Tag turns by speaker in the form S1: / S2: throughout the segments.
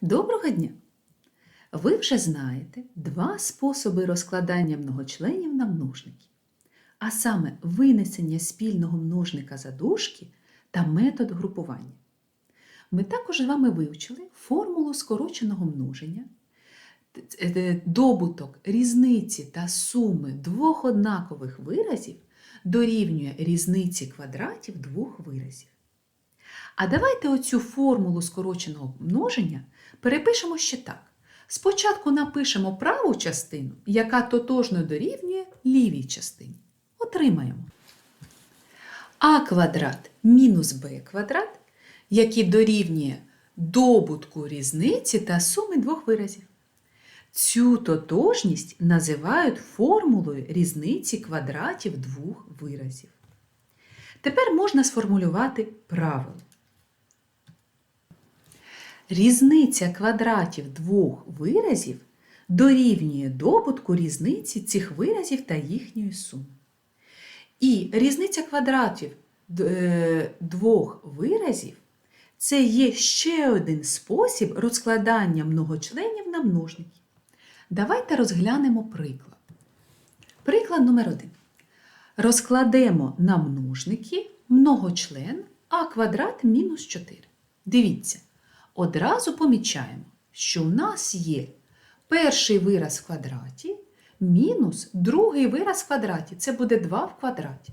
S1: Доброго дня! Ви вже знаєте два способи розкладання многочленів на множники, а саме винесення спільного множника за дужки та метод групування. Ми також з вами вивчили формулу скороченого множення, добуток різниці та суми двох однакових виразів дорівнює різниці квадратів двох виразів. А давайте оцю формулу скороченого множення перепишемо ще так. Спочатку напишемо праву частину, яка тотожно дорівнює лівій частині. Отримаємо а квадрат мінус b квадрат, який дорівнює добутку різниці та суми двох виразів. Цю тотожність називають формулою різниці квадратів двох виразів. Тепер можна сформулювати правило. Різниця квадратів двох виразів дорівнює добутку різниці цих виразів та їхньої суми. І різниця квадратів е, двох виразів це є ще один спосіб розкладання многочленів на множники. Давайте розглянемо приклад. Приклад номер один. Розкладемо на множники многочлен а квадрат мінус 4. Дивіться, одразу помічаємо, що у нас є перший вираз в квадраті мінус другий вираз в квадраті. Це буде 2 в квадраті.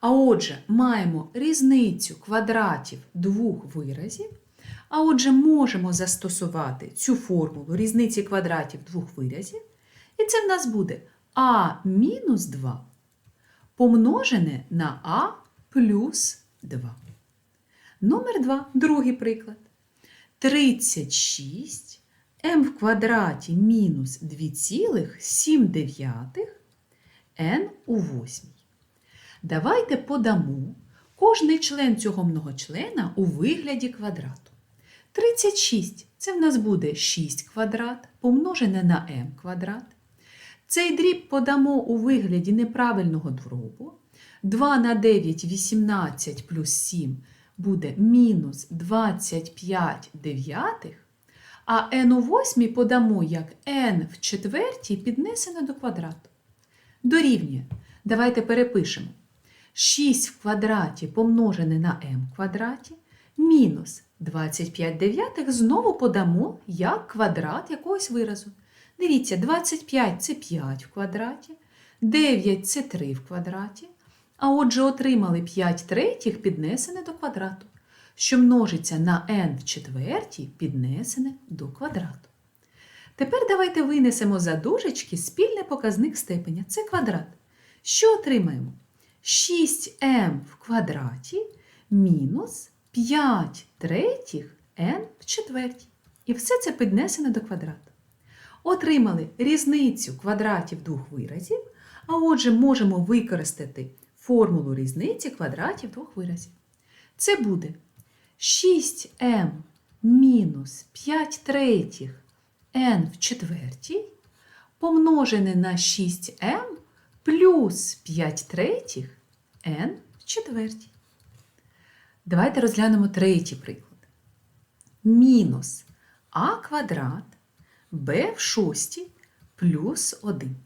S1: А отже, маємо різницю квадратів двох виразів. А отже, можемо застосувати цю формулу різниці квадратів двох виразів. І це в нас буде а мінус 2 помножене на а плюс 2. Номер 2. Другий приклад. 36 м в квадраті мінус 2,7 n у восьмій. Давайте подамо кожний член цього многочлена у вигляді квадрату. 36 це в нас буде 6 квадрат помножене на m квадрат. Цей дріб подамо у вигляді неправильного дробу. 2 на 9 18 плюс 7 буде мінус 25 дев'ятих, а n у восьмій подамо як n в четвертій піднесено до квадрату. Дорівнює. Давайте перепишемо. 6 в квадраті помножене на m в квадраті мінус 25 дев'ятих знову подамо як квадрат якогось виразу. Дивіться, 25 це 5 в квадраті, 9 це 3 в квадраті. А отже, отримали 5 третіх піднесене до квадрату, що множиться на n в четвертій піднесене до квадрату. Тепер давайте винесемо за дужечки спільний показник степеня. Це квадрат. Що отримаємо? 6m в квадраті мінус 5 третіх n в четвертій. І все це піднесено до квадрату. Отримали різницю квадратів двох виразів, а отже, можемо використати формулу різниці квадратів двох виразів. Це буде 6m мінус 5 третіх n в четвертій помножене на 6m плюс 5 третіх n в четвертій. Давайте розглянемо третій приклад. Мінус а квадрат b в шостій плюс 1.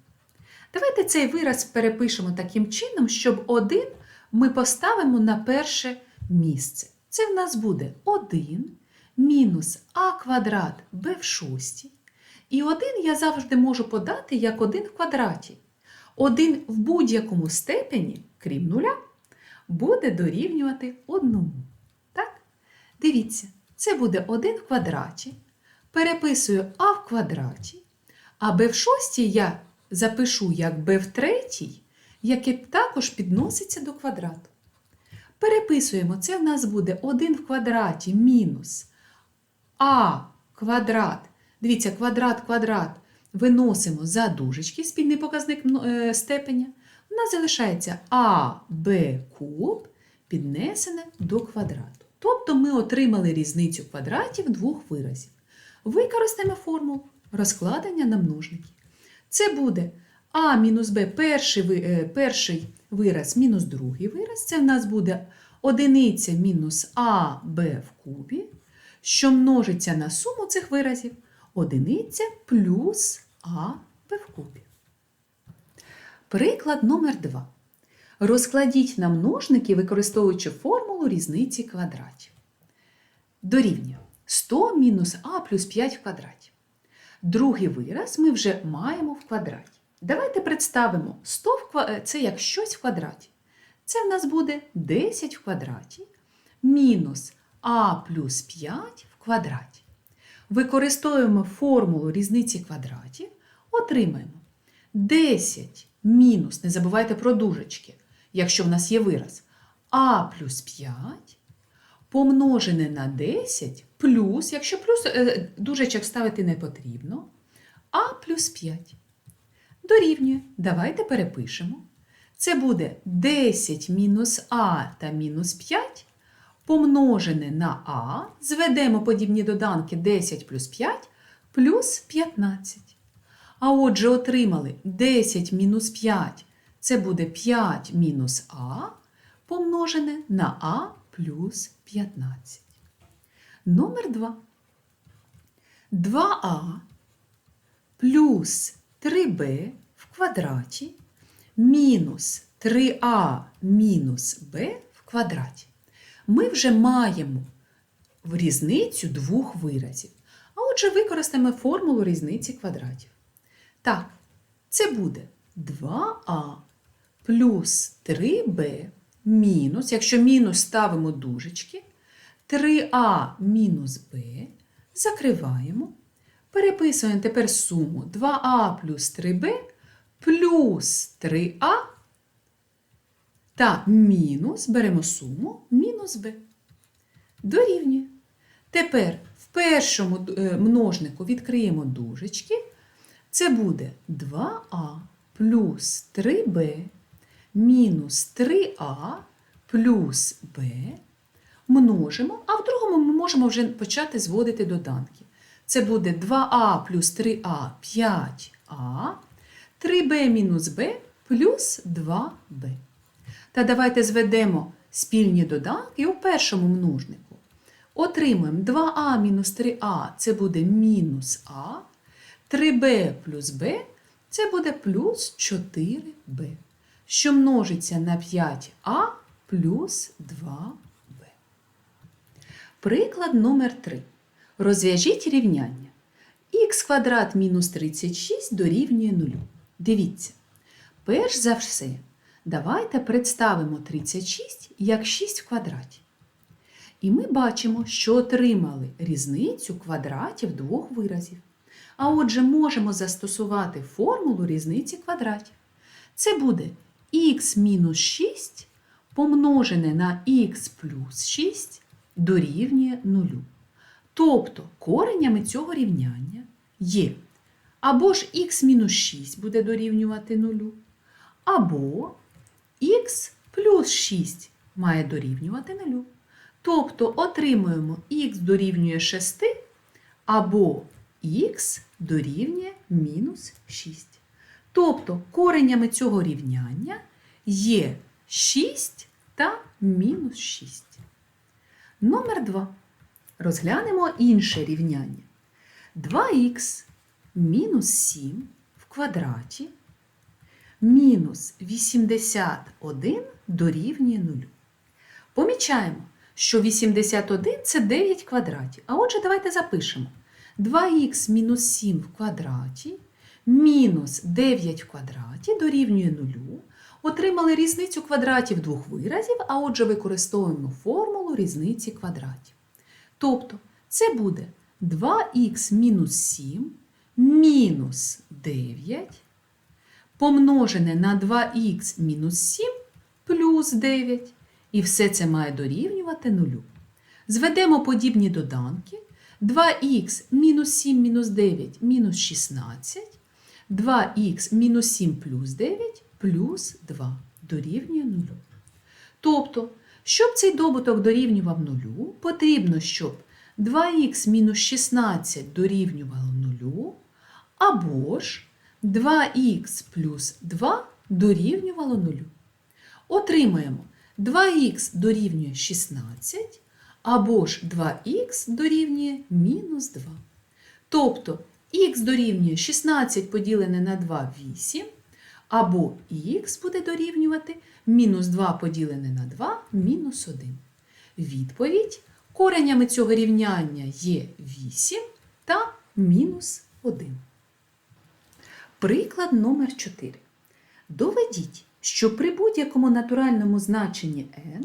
S1: Давайте цей вираз перепишемо таким чином, щоб 1 ми поставимо на перше місце. Це в нас буде 1 мінус а квадрат b в шостій. І 1 я завжди можу подати як 1 в квадраті. 1 в будь-якому степені, крім нуля, буде дорівнювати 1. Так? Дивіться, це буде 1 в квадраті. Переписую а в квадраті, а b в шостій я запишу як b в третій, яке також підноситься до квадрату. Переписуємо, це в нас буде 1 в квадраті мінус а квадрат. Дивіться, квадрат, квадрат виносимо за дужечки, спільний показник е, степеня. У нас залишається а, b куб піднесене до квадрату. Тобто ми отримали різницю квадратів двох виразів. Використаємо формулу розкладення на множники. Це буде а мінус b перший, е, перший вираз мінус другий вираз. Це в нас буде одиниця мінус а, в кубі, що множиться на суму цих виразів одиниця плюс а b в кубі. Приклад номер 2. Розкладіть на множники, використовуючи формулу різниці квадратів. Дорівнює 100 мінус а плюс 5 в квадраті. Другий вираз ми вже маємо в квадраті. Давайте представимо 100 в ква- е, це як щось в квадраті. Це в нас буде 10 в квадраті мінус а плюс 5 в квадраті. Використовуємо формулу різниці квадратів, отримаємо 10 мінус, не забувайте про дужечки, якщо в нас є вираз, а плюс 5 помножене на 10 плюс, якщо плюс е, дужечок ставити не потрібно, а плюс 5. Дорівнює. Давайте перепишемо. Це буде 10 мінус а та мінус 5 помножене на а, зведемо подібні доданки 10 плюс 5 плюс 15. А отже, отримали 10 мінус 5 це буде 5 мінус а помножене на а плюс 15. Номер 2. 2а плюс 3b в квадраті мінус 3а мінус b в квадраті. Ми вже маємо в різницю двох виразів. А отже, використаємо формулу різниці квадратів. Так, це буде 2а плюс 3b мінус, якщо мінус ставимо дужечки, 3а мінус b, закриваємо. Переписуємо тепер суму 2а плюс 3b плюс 3а та мінус беремо суму мінус b. Дорівнює. Тепер в першому е, множнику відкриємо дужечки. Це буде 2а плюс 3b мінус 3а плюс b множимо, а в другому ми можемо вже почати зводити доданки. Це буде 2а плюс 3а 5а, 3b мінус b плюс 2b. Та давайте зведемо спільні доданки у першому множнику. Отримуємо 2а мінус 3а це буде мінус а, 3b плюс b це буде плюс 4b, що множиться на 5а плюс 2b. Приклад номер 3. Розв'яжіть рівняння. х квадрат мінус 36 дорівнює 0. Дивіться. Перш за все, давайте представимо 36 як 6 в квадраті. І ми бачимо, що отримали різницю квадратів двох виразів. А отже, можемо застосувати формулу різниці квадратів. Це буде х мінус 6 помножене на х плюс 6 дорівнює 0. Тобто коренями цього рівняння є або ж х мінус 6 буде дорівнювати 0, або х плюс 6 має дорівнювати 0. Тобто отримуємо х дорівнює 6 або х дорівнює мінус 6. Тобто коренями цього рівняння є 6 та мінус 6. Номер 2. Розглянемо інше рівняння. 2х мінус 7 в квадраті мінус 81 дорівнює 0. Помічаємо, що 81 це 9 квадратів. А отже, давайте запишемо 2х мінус 7 в квадраті мінус 9 в квадраті дорівнює 0. Отримали різницю квадратів двох виразів, а отже, використовуємо формулу різниці квадратів. Тобто це буде 2х мінус 7 мінус 9 помножене на 2х мінус 7 плюс 9. І все це має дорівнювати 0. Зведемо подібні доданки. 2х мінус 7 мінус 9 мінус 16. 2х мінус 7 плюс 9 плюс 2 дорівнює 0. Тобто, щоб цей добуток дорівнював 0, потрібно, щоб 2х мінус 16 дорівнювало 0, або ж 2х плюс 2 дорівнювало 0. Отримаємо 2х дорівнює 16, або ж 2х дорівнює мінус 2. Тобто х дорівнює 16 поділене на 2 – 8, або х буде дорівнювати мінус 2 поділене на 2 – мінус 1. Відповідь коренями цього рівняння є 8 та мінус 1. Приклад номер 4. Доведіть, що при будь-якому натуральному значенні n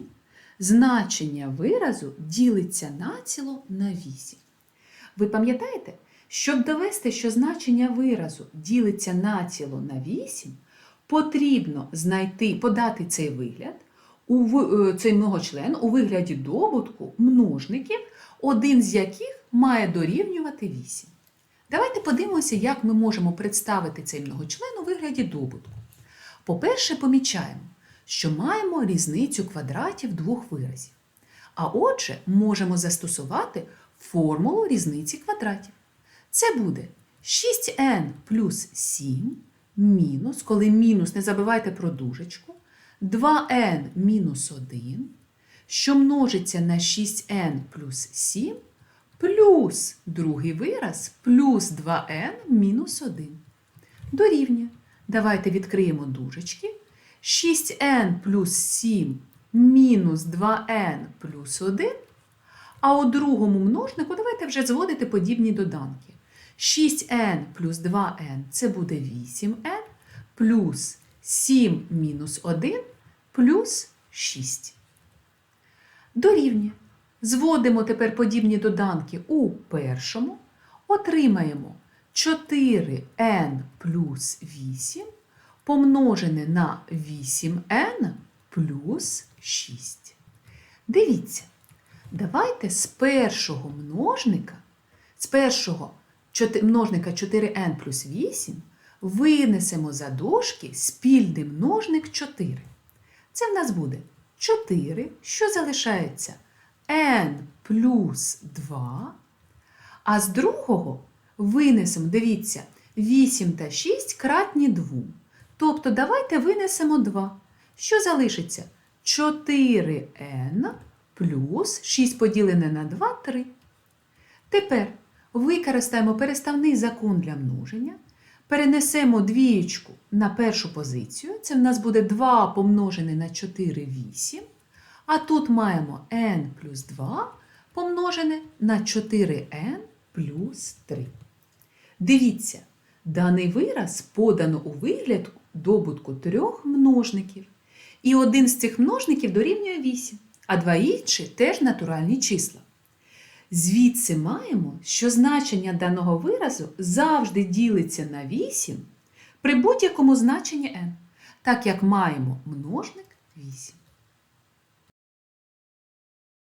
S1: значення виразу ділиться націло на 8. Ви пам'ятаєте, щоб довести, що значення виразу ділиться націло на 8, потрібно знайти, подати цей вигляд, е, цей многочлен у вигляді добутку множників, один з яких має дорівнювати 8. Давайте подивимося, як ми можемо представити цей многочлен у вигляді добутку. По-перше, помічаємо, що маємо різницю квадратів двох виразів. А отже, можемо застосувати формулу різниці квадратів. Це буде 6n плюс 7 мінус, коли мінус, не забувайте про дужечку, 2n мінус 1, що множиться на 6n плюс 7, плюс другий вираз плюс 2n мінус 1. Дорівнює. Давайте відкриємо дужечки. 6n плюс 7 мінус 2n плюс 1. А у другому множнику давайте вже зводити подібні доданки. 6n плюс 2n це буде 8n, плюс 7 мінус 1 плюс 6. Дорівнює. Зводимо тепер подібні доданки у першому. Отримаємо 4n плюс 8 помножене на 8n плюс 6. Дивіться, давайте з першого множника, з першого множника 4n плюс 8 винесемо за дужки спільний множник 4. Це в нас буде 4, що залишається n плюс 2. А з другого винесемо, дивіться, 8 та 6 кратні 2. Тобто давайте винесемо 2. Що залишиться? 4n плюс 6 поділене на 2 3. Тепер використаємо переставний закон для множення. Перенесемо двієчку на першу позицію. Це в нас буде 2 помножене на 4 8. А тут маємо n плюс 2 помножене на 4n плюс 3. Дивіться, даний вираз подано у вигляд добутку трьох множників. І один з цих множників дорівнює 8, а два інші теж натуральні числа. Звідси маємо, що значення даного виразу завжди ділиться на 8 при будь-якому значенні n, так як маємо множник 8.